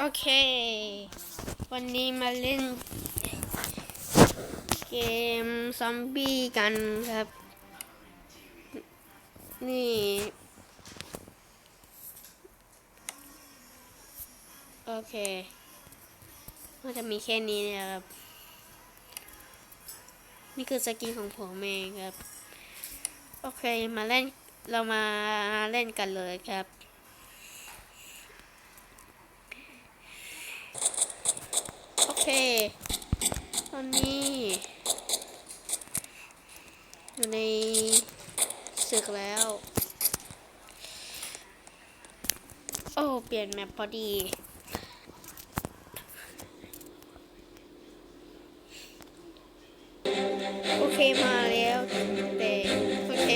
โอเค วันนี้มาเล่น เกมซอมบี้กันครับ นี่ โอเคก็จะมีแค่นี้นะครับ นี่คือสกินของผมเองครับ โอเค มาเล่น เรามาเล่นกันเลยครับ โอ เคตอนนี้ อยู่ในศึกแล้ว โอ้ เปลี่ยนแมปพอดีโอเคมาแล้วแต่โอเค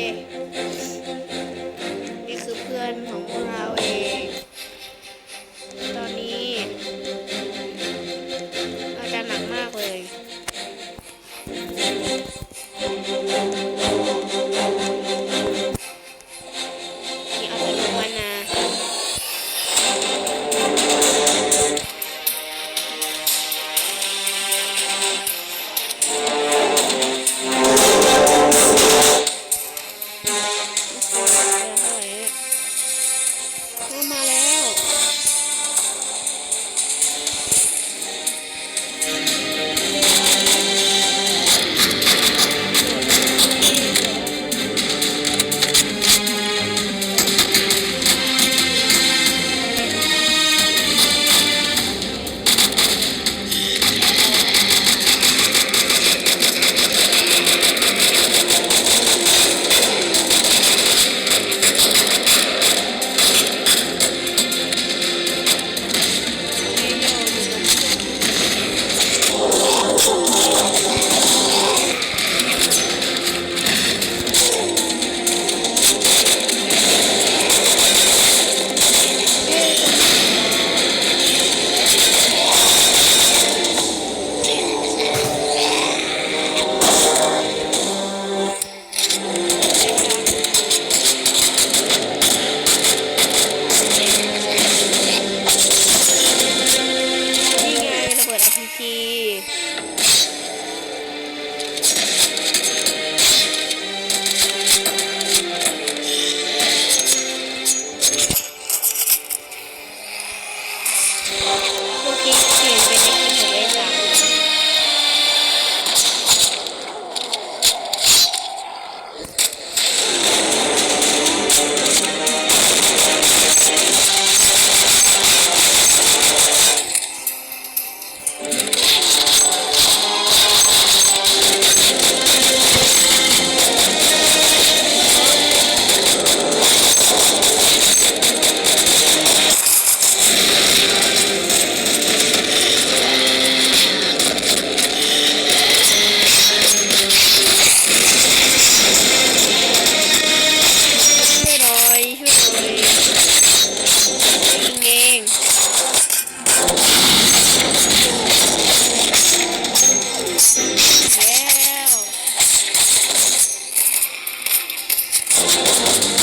โไม่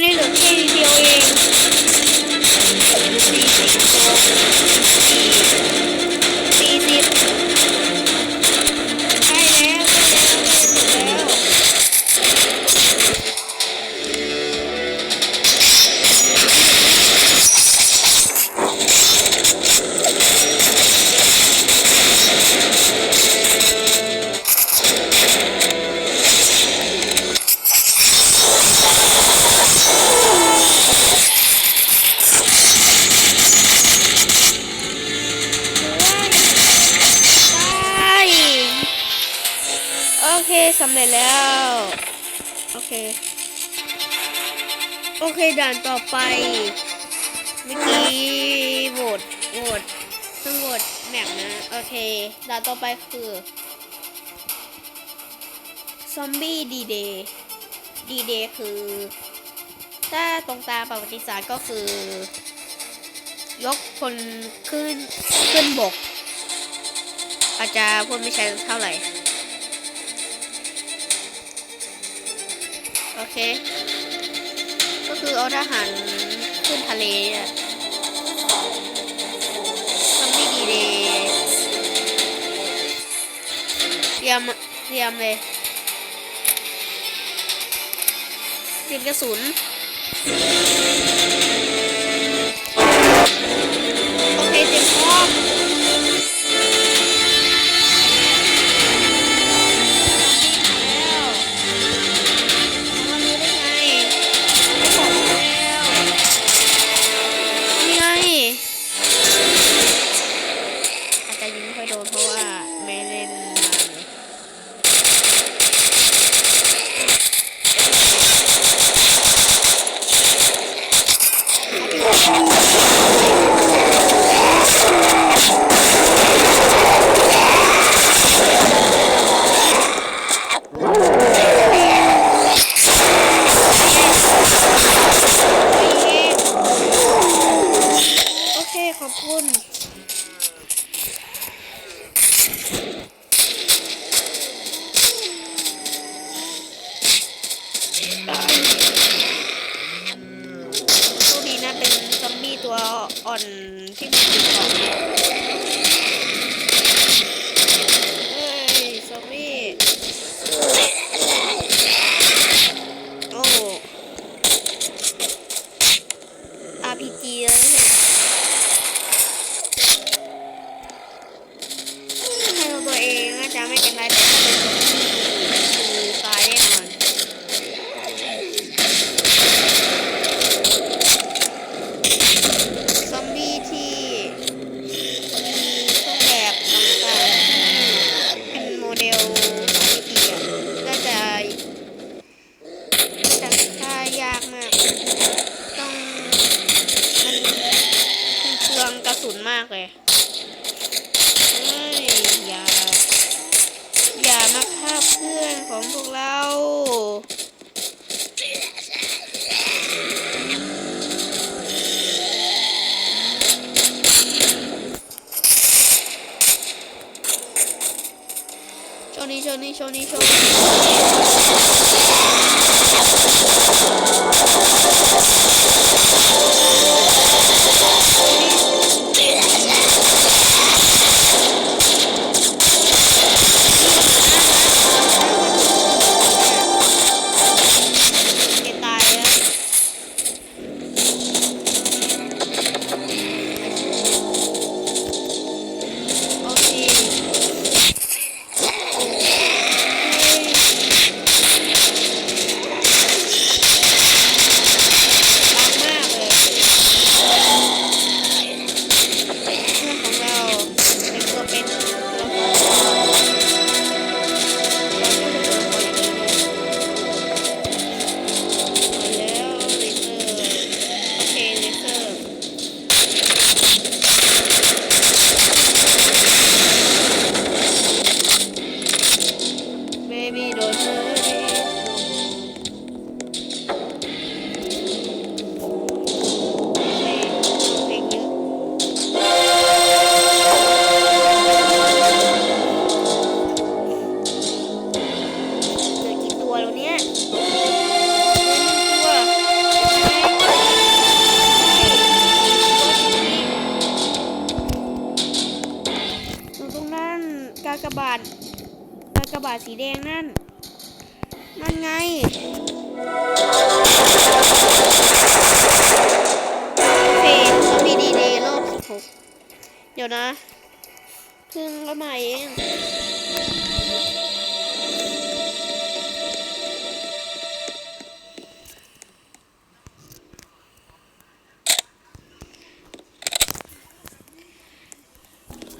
Lên đường. านต่อไป เมื่อกี้โหวตโหวตต้องโหวตแม็กนะ โอเคด่านต่อไปคือซอมบี้ดีเดย์ดีเดย์คือ ถ้าตรงตามประวัติศาสตร์ก็คือ ยกคนขึ้นขึ้นบก อาจจะพูดไม่ใช่เท่าไหร่ โอเคือเอาทหารขึ้นทะเลอะทำไม่ดีเลยเตรียมเตรียมเลยเตรียมกระสุนโอเคเตรียมพร้อมาสีแดงนั่น นั่นไงเฟสซอมบี้ดีเดย์รอบ16เดี๋ยวนะเพิ่งก็มาเอง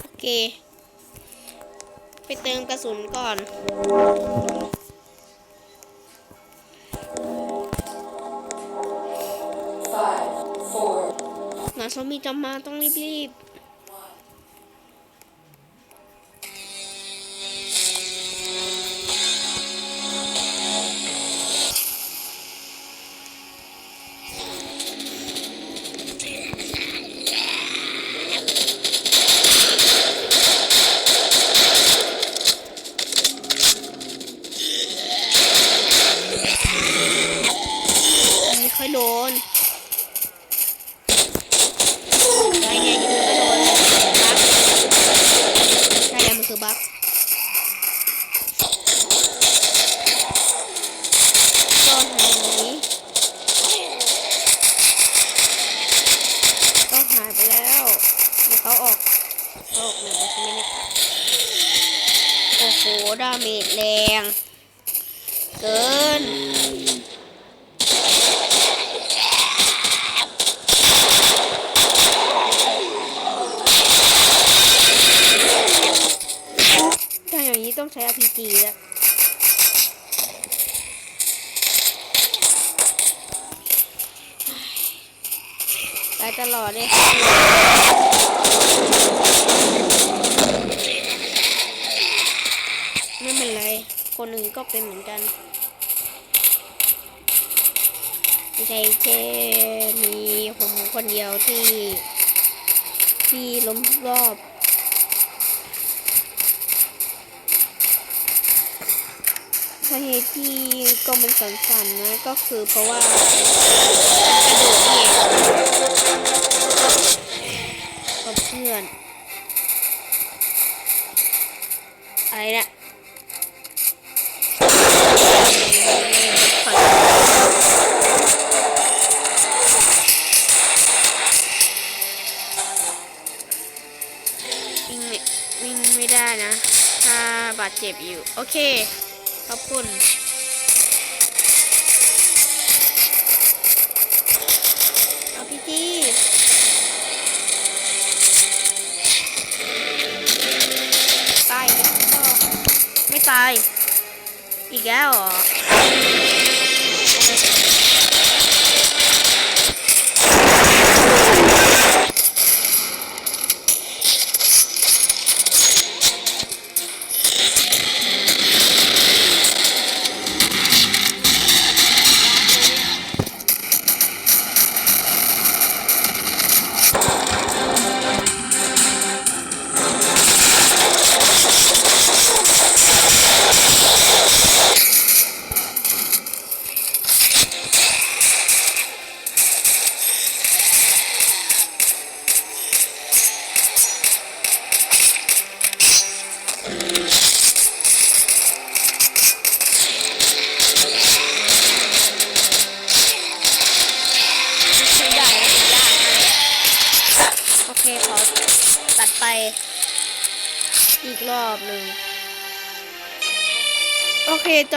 โอเค เติมกระสุนก่อน Five, four, หลังซอมบี้จะมาต้องรีบๆ ต้องใช้ RPG แล้วตายตลอดเลยไม่เป็นไร คนอื่นก็เป็นเหมือนกันไม่ใช่แค่มีผมคนเดียวที่ ที่ล้มรอบาเหตุที่กล้องมันสั่นๆนะ ก็คือเพราะว่ากระโดดนี่เองกับเพื่อน อะไรนี่ยวิ่งไม่วิ่งไม่ได้นะ ถ้าบาดเจ็บอยู่ โอเค ขอบคุณเอาพี่จีตายกก็ไม่ตาย อีกแล้วเหรอ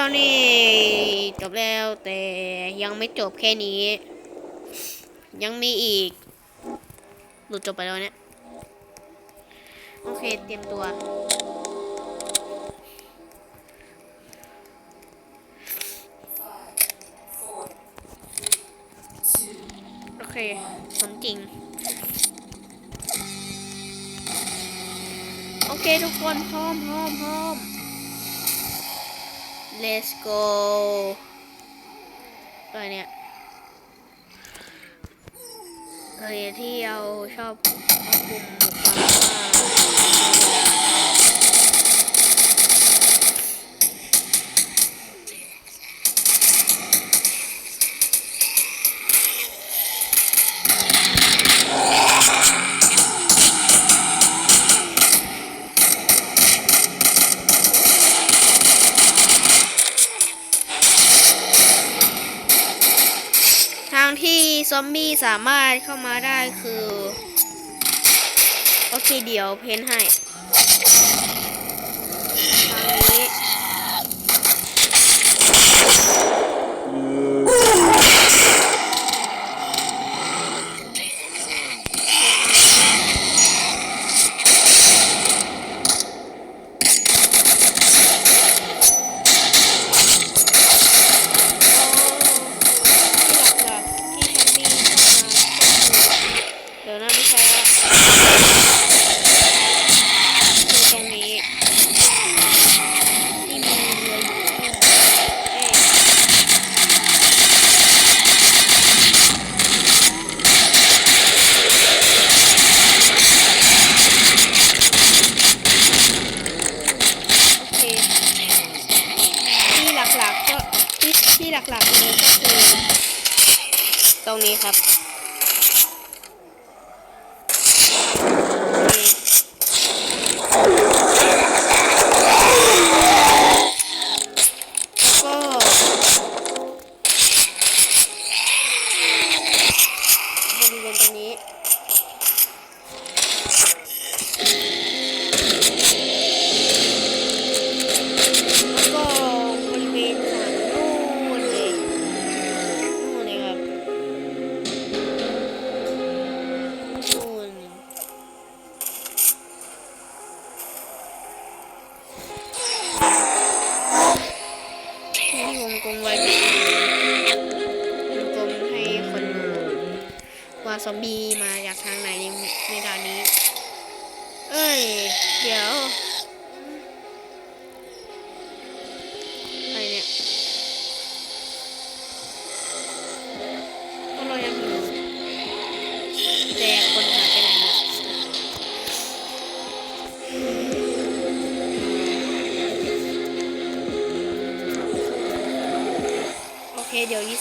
นนี้จบแล้วแต่ยังไม่จบแค่นี้ ยังมีอีก หลุดจบไปแล้วเนี่ย โอเค เตรียมตัว โอเคสมจริง โอเค ทุกคนพร้อมพร้อมพร้อม let's go อะไรเนี่ยเคยที่เราชอบเอากลุ่มหมูป่ อมบี้สามารถเข้ามาได้คือ โอเคเดี๋ยวเพ้นให้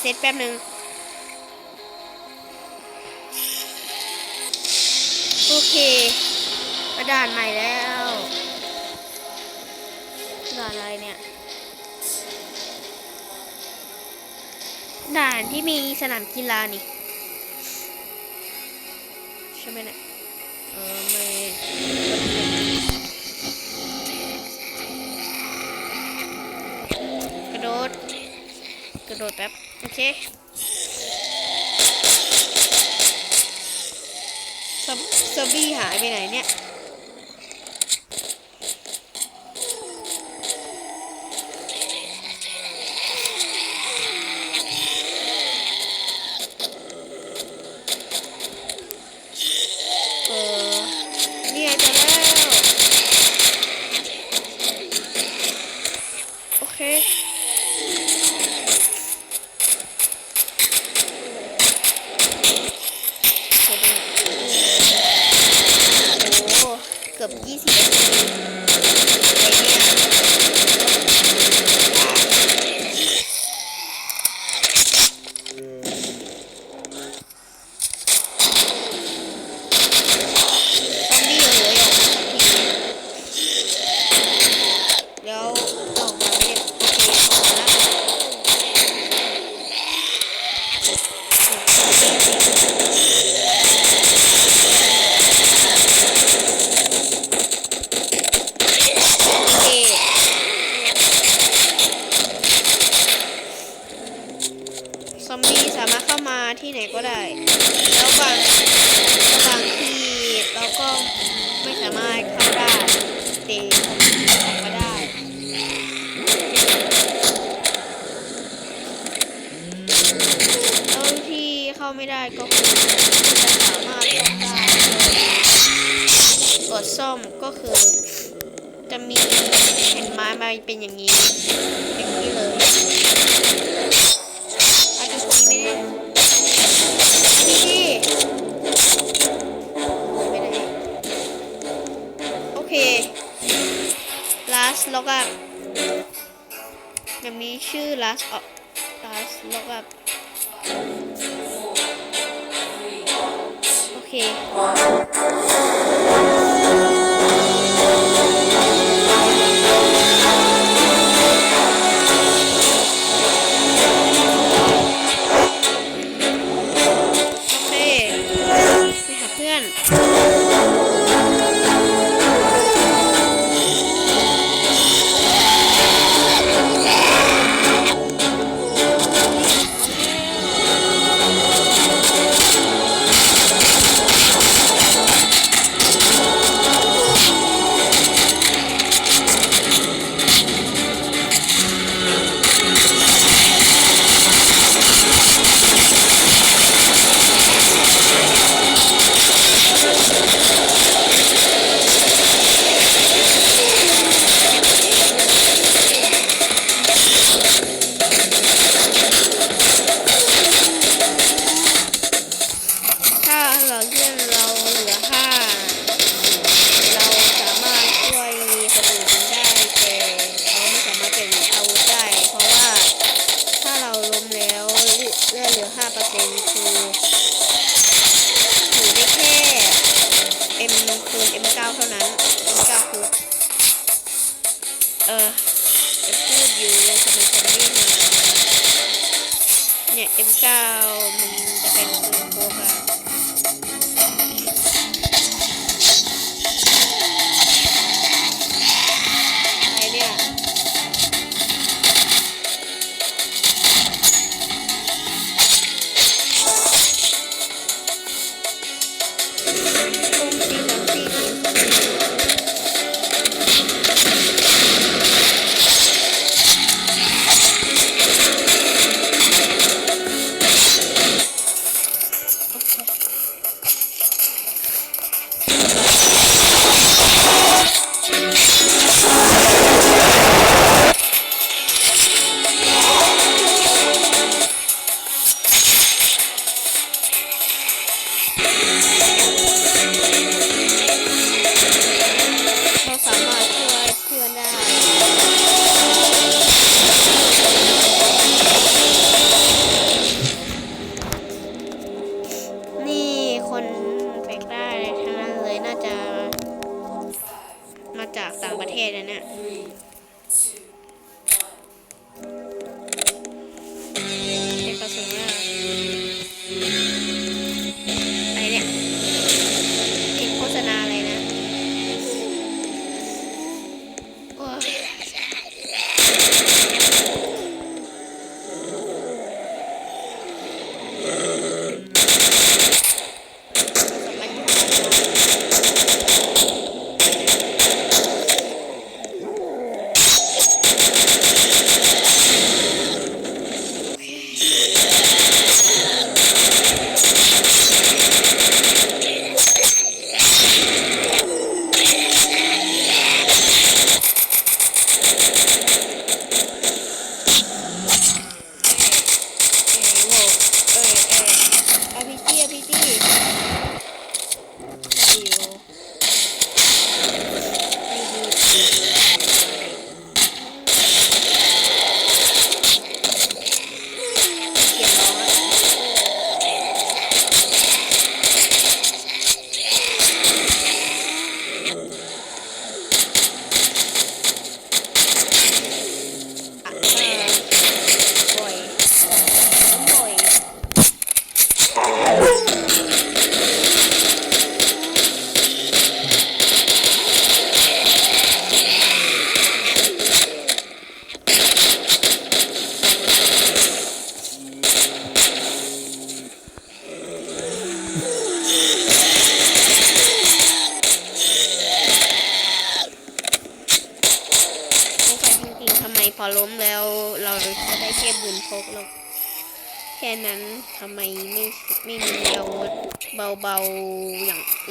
เซตแป๊บหนึ่งโอเคกระดานใหม่แล้วด่านอะไรเนี่ยด่านที่มีสนามกีฬานี่ใช่ไหมเนี่ยเออไม่กระโดดกระโดดแป๊บ โอเคซอมบี้หายไปไหนเนี่ย Okay.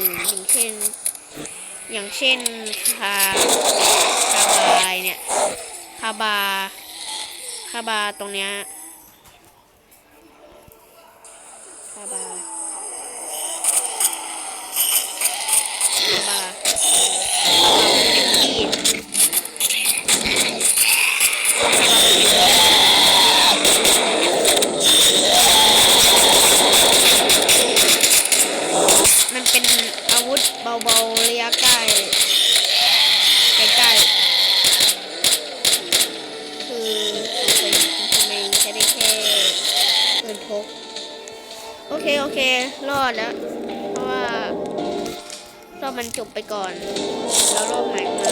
อื่อย่างเช่น อย่างเช่นคาคาบายเนี่ยคาบาคาบาตรงเนี้ยคาบา ระยะใกล้ใกล้ๆคือเป็นทำไมใช้ได้แค่เงินพก โอเค โอเค รอดแล้ว เพราะว่ารอบมันจบไปก่อน แล้วรอบใหม่มา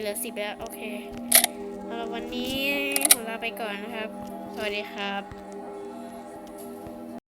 เหลือสิบแล้ว โอเคเำหรัวันนี้ผมลาไปก่อนนะครับ สวัสดีครับ